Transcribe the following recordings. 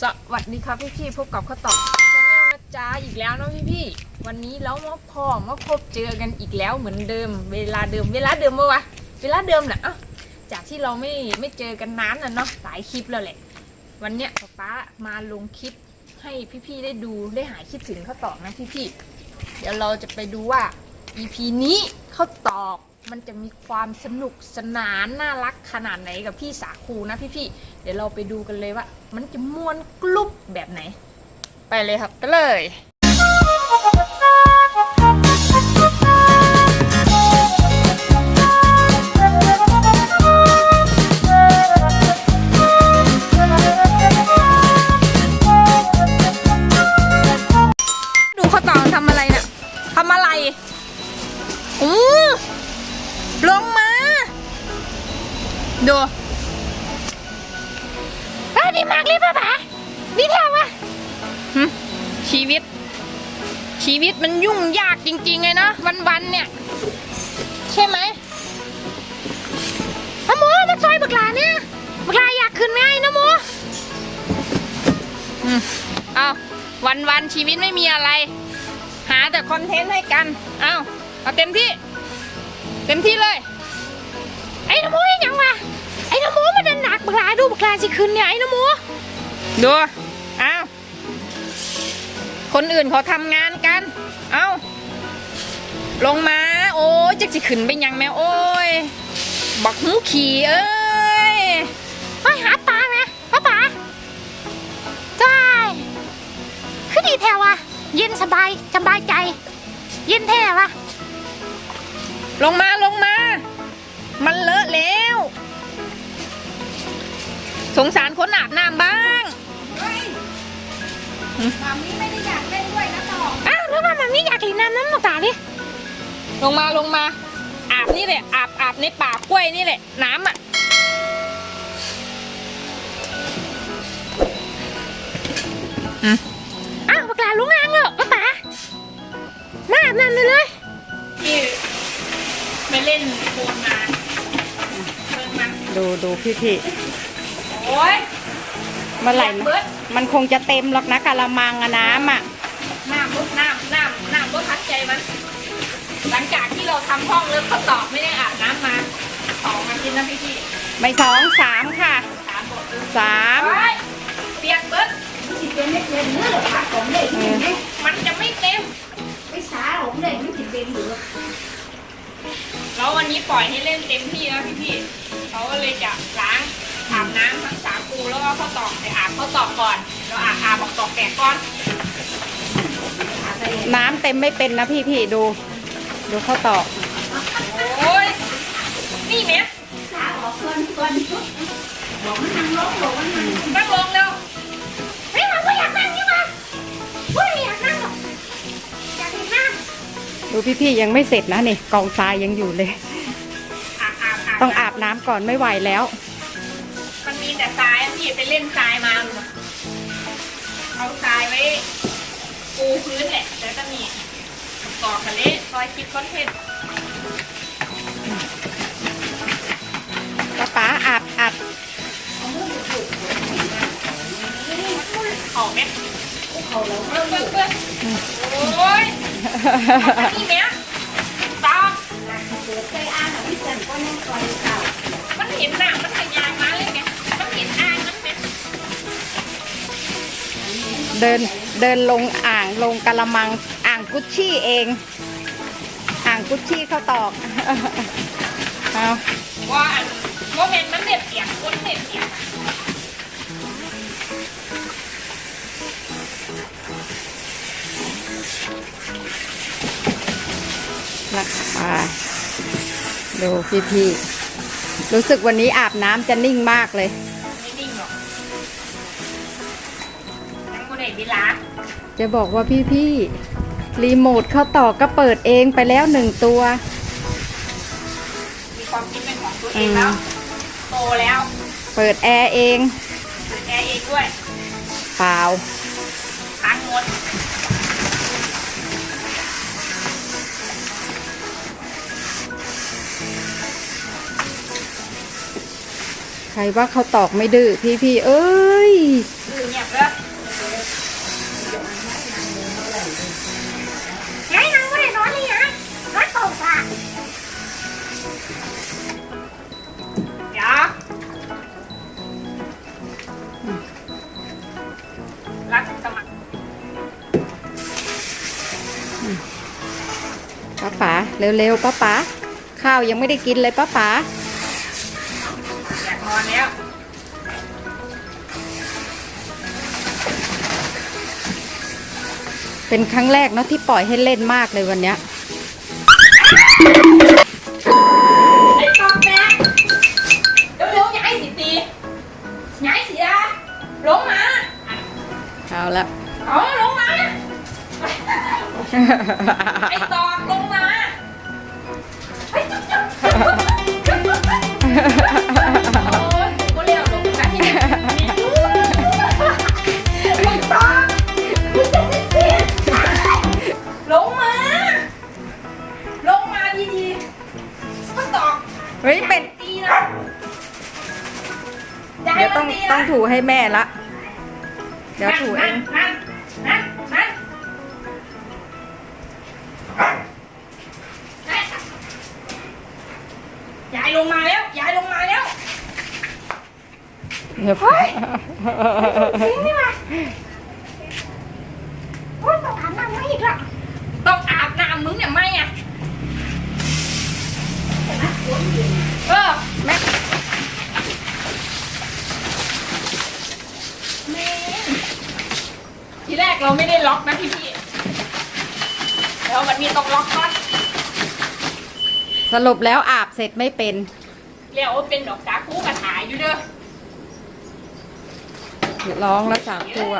สวัสดีครับพี่พี่พบกับข้าวตอกชาแนลนะจ๊ะอีกแล้วเนาะพี่พี่วันนี้เรามาพอมาพบเจอกันอีกแล้วเหมือนเดิม เวลาเดิม เวลาเดิมปะวะเวลาเดิมน่ะอ้าจากที่เราไม่ไม่เจอกันนานน่ะเนาะหลายคลิปแล้วแหละ วันเนี้ยป๊าป๊ามาลงคลิปให้พี่พี่ได้ดูได้หายคิดถึงข้าวตอกนะพี่พี่เดี๋ยวเราจะไปดูว่า EP นี้ข้าวตอก มันจะมีความสนุกสนานน่ารักขนาดไหนกับพี่สาคูนะพี่ๆ เดี๋ยวเราไปดูกันเลยว่า มันจะม้วนกลุบแบบไหน ไปเลยครับ ไปเลย ดูเฮ้ยดีมากเลยป้าป๋านี่แถวะชีวิต ชีวิตมันยุ่งยากจริงๆเลยนะวันๆเนี่ย ใช่ไหมน้ำหมูมาซอยบักลาเนี่ยบักลาอยากขึ้นไหมน้ำหมูอืมเอาวันๆชีวิตไม่มีอะไร หาแต่คอนเทนต์ให้กัน เอาเอาเต็มที่ เต็มที่เลยาสิขึ้นเนี่ยไอ้น้ำมูดูเอาคนอื่นเขาทำงานกัน เอาลงมา โอ้ยจะสิขึ้นไปยังแม่โอ้ย บักหูขี่เอ้ยไปหาปลาไหมป้าป๋าได้คือดีแท้วะเย็นสบายสบายใจ เย็นแท้วะลงมาลงมา มันเล สงสารคนอาบน้ำบ้างมามีไม่ได้อยากเล่นด้วยนะต่ออ้าวแล้วว่ามันไม่อยากเล่นน้ำน้ำหรอกตาดิลงมาลงมา อาบนี่แหละอาบอาบในป่ากล้วยนี่แหละ น้ำอะอืมอ้าวปากลาลุงอ่างเหรอป้าป๋ามาอาบน้ำเลยเลยพี่ไปเล่นโคลนมาเพิ่งมาดูดูพี่พี่ โอ้ยเมื่อไหร่เบิดมันคงจะเต็มหรอกนะกะละมังอะน้ำอะน้ำลดน้ำน้ำน้ำลดทัดใจมัน หลังจากที่เราทำห้องแล้วเขาตอบไม่ได้อาบน้ำมาสองอาทิตย์นะพี่พี่ไม่สองสามค่ะสามบทสามเฮ้ยเปียกเบิดสิเป็นเล็กเล่นเนื้อผักของเด็กนี่ไงมันจะไม่เต็มไม่สาของเด็กมันสิเป็นอยู่แล้ววันนี้ปล่อยให้เล่นเต็มที่แล้วพี่พี่เขาก็เลยจะล้าง อาบน้ำทั้งสาคูแล้วก็ข้าวตอกไปอาบข้าวตอกก่อนแล้วอาบอาบบอกตอกแตกก่อนน้ำเต็มไม่เป็นนะพี่พี่ดู ดูข้าวตอกโอ้ยนี่แม่สาออกเกินเกินบอกมันนั่งลงบอกมันนั่งนั่งลงเร็วไม่มาไม่อยากนั่งนี่มาไม่อยากนั่งหรอกอยากนหน้าดูพี่พี่ยังไม่เสร็จนะนี่กองทรายยังอยู่เลย ต้องอาบน้ำก่อนไม่ไหวแล้ว ทรายพี่ไปเล่นทรายมาเอาทรายไว้ปูพื้นแหละแล้วก็มีกอกกะเละซอยคิดคอนเทนต์ป้าป๋าอาบอาบออกไหมเขาแล้วเพื่อนเพื่อนโอ้ยนนี้แม่ตามเปิดใจอ่านอะพี่จันก็นั่งคอยเก่ามันเห็นหนังมันขยายมา เดินเดินลงอ่างลงกะละมังอ่างกุชชี่เอง อ่างกุชชี่ข้าวตอกเอาว่าอันว่าเห็นมันเด็ดเสียงคนเด็ดเสียงนะคะดูพี่พี่ๆรู้สึกวันนี้อาบน้ำจะนิ่งมากเลย ทั้งคนไหนเวลาจะบอกว่าพี่พี่รีโมทเข้าต่อก็เปิดเองไปแล้วหนึ่งตัว มีความคิดเป็นของตัวเองแล้ว โตแล้ว เปิดแอร์เอง เปิดแอร์เองด้วย เปล่าค้างงดใครว่าเขาตอกไม่ดื้อพี่พี่เอ้ย เร็วๆป้าป๋าข้าวยังไม่ได้กินเลยป้าป๋าอยากนอนแล้วเป็นครั้งแรกเนาะที่ปล่อยให้เล่นมากเลยวันเนี้ยไอ้ตอกแม่เร็วๆย้ายสิตีย้ายสิอะลงมาเอาละเอาลงมาไอ้ตอกลง เฮ้ยเป็นตีนะอย่าให้เดี๋ยวมัต้อนงตีต้อนะงถูให้แม่ละ เดี๋ยวถูเองนั่นนั่นนั่นนั่นยายลงมาแล้วยายลงมาแล้วเดี๋ยวทิ้งนี่มาโอ้ยต้องอาบน้ำไม่อีกละต้องอาบน้ำมึงเนี่ยไม่อะ เออแม่แม่ทีแรกเราไม่ได้ล็อกนะพี่พี่แล้ววันนี้ต้องล็อกก่อนสรุปแล้วอาบเสร็จไม่เป็นเรียกว่าเป็นดอกสาคูกระถายอยู่เด้อร้องแล้วสามตัว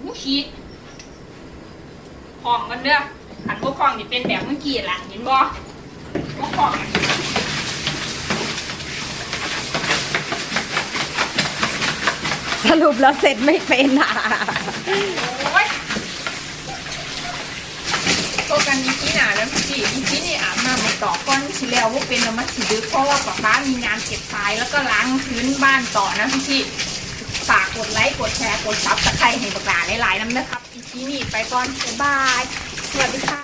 หูขี้ของกันเด้อขันพวกของนี่เป็นแบบเมื่อกี้แหละเห็นบ่พวกของอะ สรุปแล้วเสร็จไม่เป็นอะโอ้ยพวกกันมีที่หนาแล้วพี่มีที่นี่อาบน้ำมาต่อก้อนชิแล้วว่าเป็นแล้วมาฉีดึกเพราะว่าป๊าป๊ามีงานเก็บทรายแล้วก็ล้างพื้นบ้านต่อนะพี่พี่ฝากกดไลค์กดแชร์กดซับสไครต์ให้ปากหลาหลายๆน้ำนะครับอีพีนี้ไปก่อนบ๊ายบายสวัสดีค่ะ